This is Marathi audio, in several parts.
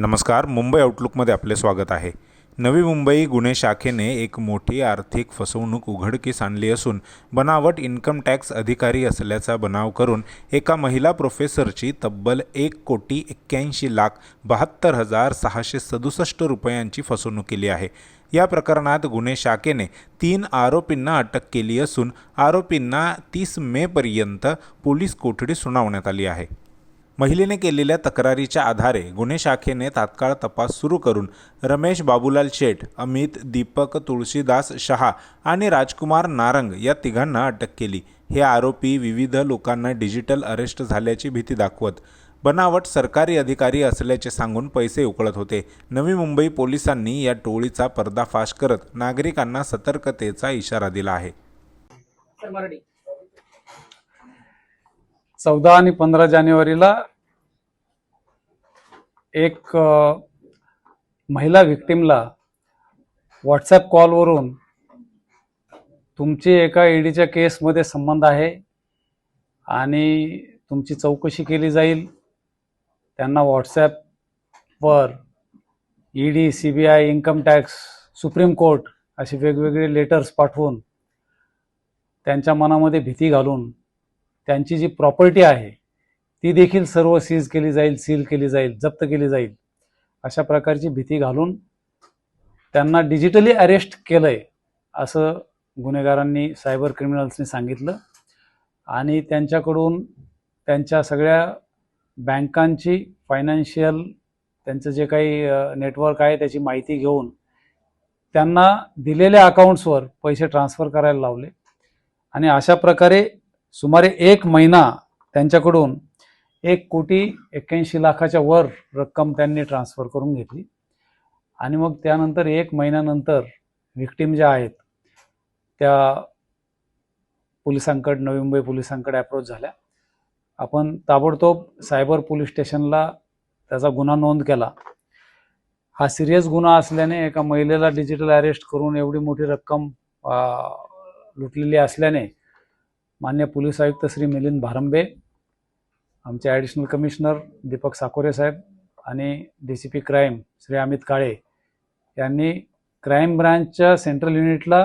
नमस्कार मुंबई आउटलुकमध्ये आपले स्वागत आहे. नवी मुंबई गुन्हे शाखेने एक मोठी आर्थिक फसवणूक उघडकीस आणली असून बनावट इन्कम टॅक्स अधिकारी असल्याचा बनाव करून एका महिला प्रोफेसरची तब्बल एक कोटी एक्क्याऐंशी लाख बहात्तर हजार सहाशे सदुसष्ट रुपयांची फसवणूक केली आहे. या प्रकरणात गुन्हे शाखेने तीन आरोपींना अटक केली असून आरोपींना तीस मेपर्यंत पोलीस कोठडी सुनावण्यात आली आहे. महिलेने केलेल्या तक्रारीच्या आधारे गुन्हे शाखेने तात्काळ तपास सुरू करून रमेश बाबूलाल शेठ अमित दीपक तुळशीदास शहा आणि राजकुमार नारंग या तिघांना अटक केली. हे आरोपी विविध लोकांना डिजिटल अरेस्ट झाल्याची भीती दाखवत बनावट सरकारी अधिकारी असल्याचे सांगून पैसे उकळत होते. नवी मुंबई पोलिसांनी या टोळीचा पर्दाफाश करत नागरिकांना सतर्कतेचा इशारा दिला आहे. मराठी. चौदा आणि पंधरा जानेवारीला एक महिला व्हिक्टीमला व्हॉट्सॲप कॉलवरून तुमची एका ईडीच्या केसमध्ये संबंध आहे आणि तुमची चौकशी केली जाईल. त्यांना व्हॉट्सॲपवर ED C B I income tax supreme court असे वेगवेगळे लेटर्स पाठवून त्यांच्या मनामध्ये भीती घालून त्यांची जी प्रॉपर्टी आहे ती देखील सर्व सीज केली जाईल सील केली जाईल जप्त केली जाईल अशा प्रकारची भीती घालून त्यांना डिजिटली अरेस्ट केलं आहे असं गुन्हेगारांनी सायबर क्रिमिनल्सनी सांगितलं. आणि त्यांच्याकडून त्यांच्या सगळ्या बँकांची फायनान्शियल त्यांचं जे काही नेटवर्क आहे त्याची माहिती घेऊन त्यांना दिलेल्या अकाउंट्सवर पैसे ट्रान्सफर करायला लावले. आणि अशा प्रकारे सुमारे एक महिना त्यांच्याकडून एक कोटी एक्क्याऐंशी लाखाच्या वर रक्कम त्यांनी ट्रान्सफर करून घेतली. आणि मग त्यानंतर एक महिन्यानंतर व्हिक्टीम ज्या आहेत त्या पोलिसांकडे नवी मुंबई पोलिसांकडे अप्रोच झाल्या. आपण ताबडतोब सायबर पोलीस स्टेशनला त्याचा गुन्हा नोंद केला. हा सिरियस गुन्हा असल्याने एका महिलेला डिजिटल अरेस्ट करून एवढी मोठी रक्कम लुटलेली असल्याने मान्य पोलीस आयुक्त श्री मिलिंद भारंबे आमचे ॲडिशनल कमिशनर दीपक साकोरे साहेब आणि D C P crime Shri Amit Kale यांनी क्राईम ब्रांचच्या सेंट्रल युनिटला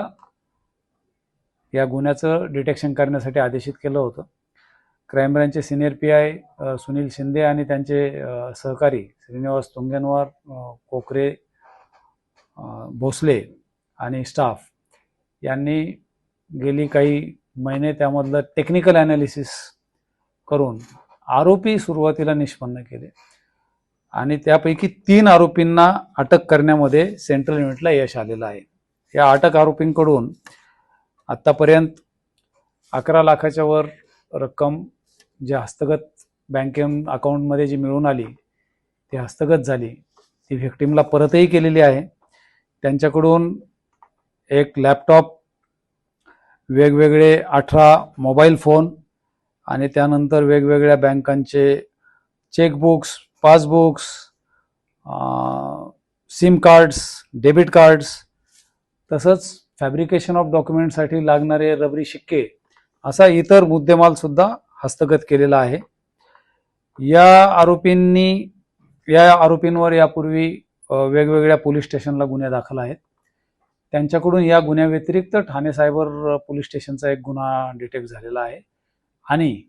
या गुन्ह्याचं डिटेक्शन करण्यासाठी आदेशित केलं होतं. Crime ब्रांचचे senior P I Sunil Shinde आणि त्यांचे सहकारी श्रीनिवास तुंगेनवार कोकरे भोसले आणि स्टाफ यांनी गेली काही महिने त्यामधलं टेक्निकल ॲनालिसिस करून आरोपी सुरुवातीला निष्पन्न केले. आणि त्यापैकी तीन आरोपींना अटक करण्यामध्ये सेंट्रल युनिटला यश आलेलं आहे. या अटक आरोपींकडून आत्तापर्यंत अकरा लाखाच्या वर रक्कम जे हस्तगत बँके अकाउंटमध्ये जी मिळून आली ती हस्तगत झाली. ती व्हिक्टीमला परतही केलेली आहे. त्यांच्याकडून एक लॅपटॉप वेगवेगळे अठरा मोबाईल फोन आणि त्यानंतर वेगवेगळ्या बँकांचे chequebooks passbooks SIM cards debit cards तसंच फॅब्रिकेशन ऑफ डॉक्युमेंटसाठी लागणारे रबरी शिक्के असा इतर मुद्देमालसुद्धा हस्तगत केलेला आहे. या आरोपींनी या आरोपींवर यापूर्वी वेगवेगळ्या पोलीस स्टेशनला गुन्हे दाखल आहेत. त्यांच्याकडून या गुन्ह्याव्यतिरिक्त ठाणे सायबर पोलीस स्टेशनचा एक गुन्हा डिटेक्ट झालेला आहे. आणि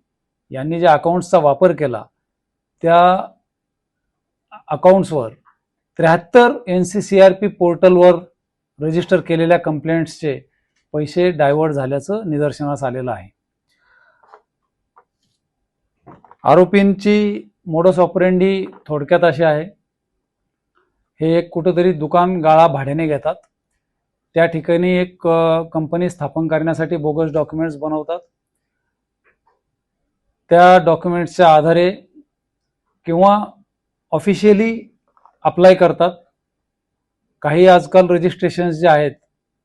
यांनी ज्या अकाउंट्सचा वापर केला त्या अकाउंट्सवर त्र्याहत्तर N C C R P पोर्टलवर रजिस्टर केलेल्या कंप्लेंट्सचे पैसे डायव्हर्ट झाल्याचं निदर्शनास आलेलं आहे. आरोपींची मोडस ऑपरेंडी थोडक्यात अशी आहे. हे एक कुठंतरी दुकान गाळा भाड्याने घेतात. त्या ठिकाणी एक कंपनी स्थापन करण्यासाठी बोगस डॉक्युमेंट्स बनवतात. त्या डॉक्युमेंट्सच्या आधारे किंवा ऑफिशियली अप्लाय करतात. काही आजकाल रजिस्ट्रेशन जे आहेत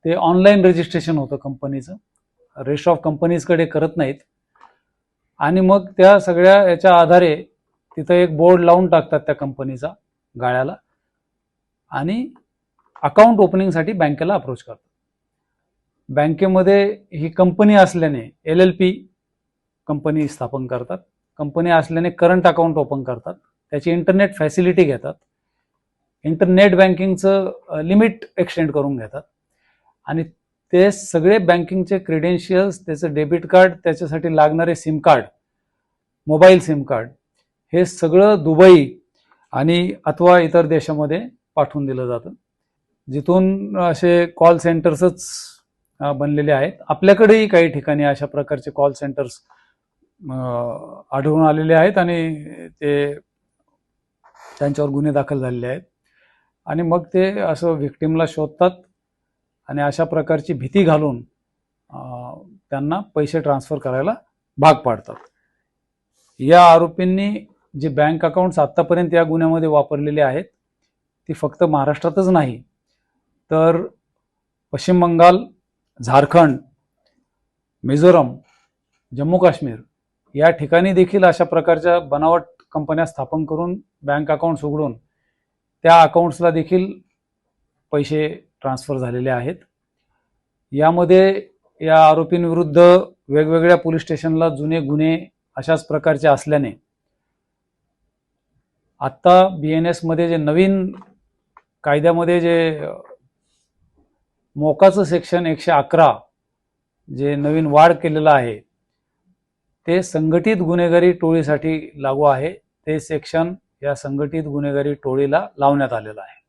ते ऑनलाईन रजिस्ट्रेशन होतं कंपनीचं रेस्ट ऑफ कंपनीजकडे करत नाहीत. आणि मग त्या सगळ्या याच्या आधारे तिथं एक बोर्ड लावून टाकतात त्या कंपनीचा गाळ्याला. आणि अकाउंट ओपनिंगसाठी बँकेला अप्रोच करतात बँकेमध्ये ही कंपनी असल्याने एल एल पी कंपनी स्थापन करतात. कंपनी असल्याने करंट अकाउंट ओपन करतात. त्याची इंटरनेट फॅसिलिटी घेतात. इंटरनेट बँकिंगचं लिमिट एक्सटेंड करून घेतात. आणि ते सगळे बँकिंगचे क्रेडेन्शियल्स त्याचं डेबिट कार्ड त्याच्यासाठी लागणारे sim card mobile sim card हे सगळं दुबई आणि अथवा इतर देशामध्ये पाठवून दिलं जातं. जिथून असे कॉल सेंटर्सच बनलेले आहेत. आपल्याकडेही काही ठिकाणी अशा प्रकारचे कॉल सेंटर्स आढळून आलेले आहेत आणि ते त्यांच्यावर गुन्हे दाखल झालेले आहेत. आणि मग ते असं व्हिक्टीमला शोधतात आणि अशा प्रकारची भीती घालून त्यांना पैसे ट्रान्सफर करायला भाग पाडतात. या आरोपींनी जे बँक अकाउंट्स आत्तापर्यंत या गुन्ह्यामध्ये वापरलेले आहेत ती फक्त महाराष्ट्रातच नाही तर पश्चिम बंगाल झारखंड मिझोरम जम्मू काश्मीर या ठिकाणी देखील अशा प्रकारच्या बनावट कंपन्या स्थापन करून बँक अकाउंट्स उघडून त्या अकाउंट्सला देखील पैसे ट्रान्सफर झालेले आहेत. यामध्ये या आरोपींविरुद्ध वेगवेगळ्या पोलीस स्टेशनला जुने गुन्हे अशाच प्रकारचे असल्याने आत्ता बी एन एसमध्ये जे नवीन कायद्यामध्ये जे मोकाचं सेक्शन एकशे अकरा जे नवीन वाढ केलेलं आहे ते संघटित गुन्हेगारी टोळीसाठी लागू आहे. ते सेक्शन या संघटित गुन्हेगारी टोळीला लावण्यात आलेलं आहे.